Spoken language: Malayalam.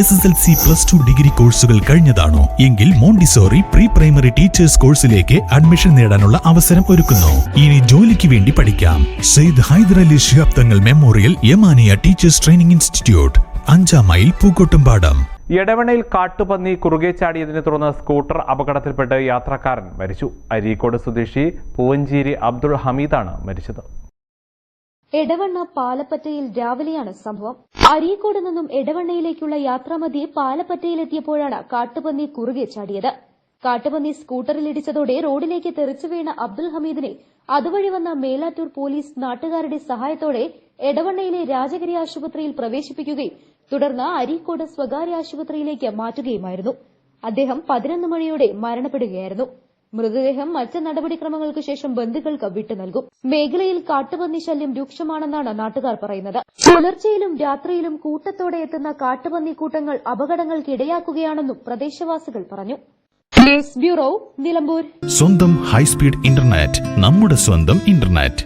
S S L C plus two degree കോഴ്സുകൾ കഴിഞ്ഞതാണോ? എങ്കിൽ മോണ്ടിസോറി പ്രീ പ്രൈമറി ടീച്ചേഴ്സ് കോഴ്സിലേക്ക് അഡ്മിഷൻ നേടാനുള്ള അവസരം ഒരുക്കുന്നു. ഇനി ജോലിക്ക് വേണ്ടി പഠിക്കാം. Syed Hyderali Shihab Thangal memorial Yamania teachers training institute അഞ്ചാം മൈൽ പൂക്കോട്ടുംപാടം. എടവണയിൽ കാട്ടുപന്നി കുറുകെ ചാടിയതിനെ തുടർന്ന് സ്കൂട്ടർ അപകടത്തിൽപ്പെട്ട് യാത്രക്കാരൻ മരിച്ചു. അരീക്കോട് സ്വദേശി പൂവഞ്ചേരി അബ്ദുൾ ഹമീദാണ് മരിച്ചത്. എടവണ്ണ പാലപ്പറ്റയിൽ രാവിലെയാണ് സംഭവം. അരീക്കോട് നിന്നും എടവണ്ണയിലേക്കുള്ള യാത്രാമധ്യേ പാലപ്പറ്റയിലെത്തിയപ്പോഴാണ് കാട്ടുപന്നി കുറുകെ ചാടിയത്. കാട്ടുപന്നി സ്കൂട്ടറിൽ ഇടിച്ചതോടെ റോഡിലേക്ക് തെറിച്ചു വീണ അബ്ദുൽ ഹമീദിനെ അതുവഴി വന്ന മേലാറ്റൂർ പോലീസ് നാട്ടുകാരുടെ സഹായത്തോടെ എടവണ്ണയിലെ രാജഗിരി ആശുപത്രിയിൽ പ്രവേശിപ്പിക്കുകയും തുടർന്ന് അരീക്കോട് സ്വകാര്യ ആശുപത്രിയിലേക്ക് മാറ്റുകയുമായിരുന്നു. അദ്ദേഹം പതിനൊന്ന് മണിയോടെ മരണപ്പെടുകയായിരുന്നു. മൃതദേഹം മറ്റ് നടപടിക്രമങ്ങൾക്ക് ശേഷം ബന്ധുക്കൾക്ക് വിട്ടു നൽകും. മേഖലയിൽ കാട്ടുപന്നി ശല്യം രൂക്ഷമാണെന്നാണ് നാട്ടുകാർ പറയുന്നത്. പുലർച്ചെയിലും രാത്രിയിലും കൂട്ടത്തോടെ എത്തുന്ന കാട്ടുപന്നി കൂട്ടങ്ങൾ അപകടങ്ങൾക്കിടയാക്കുകയാണെന്നും പ്രദേശവാസികൾ പറഞ്ഞു. ബ്യൂറോ നിലമ്പൂർ. സ്വന്തം ഹൈസ്പീഡ് ഇന്റർനെറ്റ് നമ്മുടെ സ്വന്തം ഇന്റർനെറ്റ്.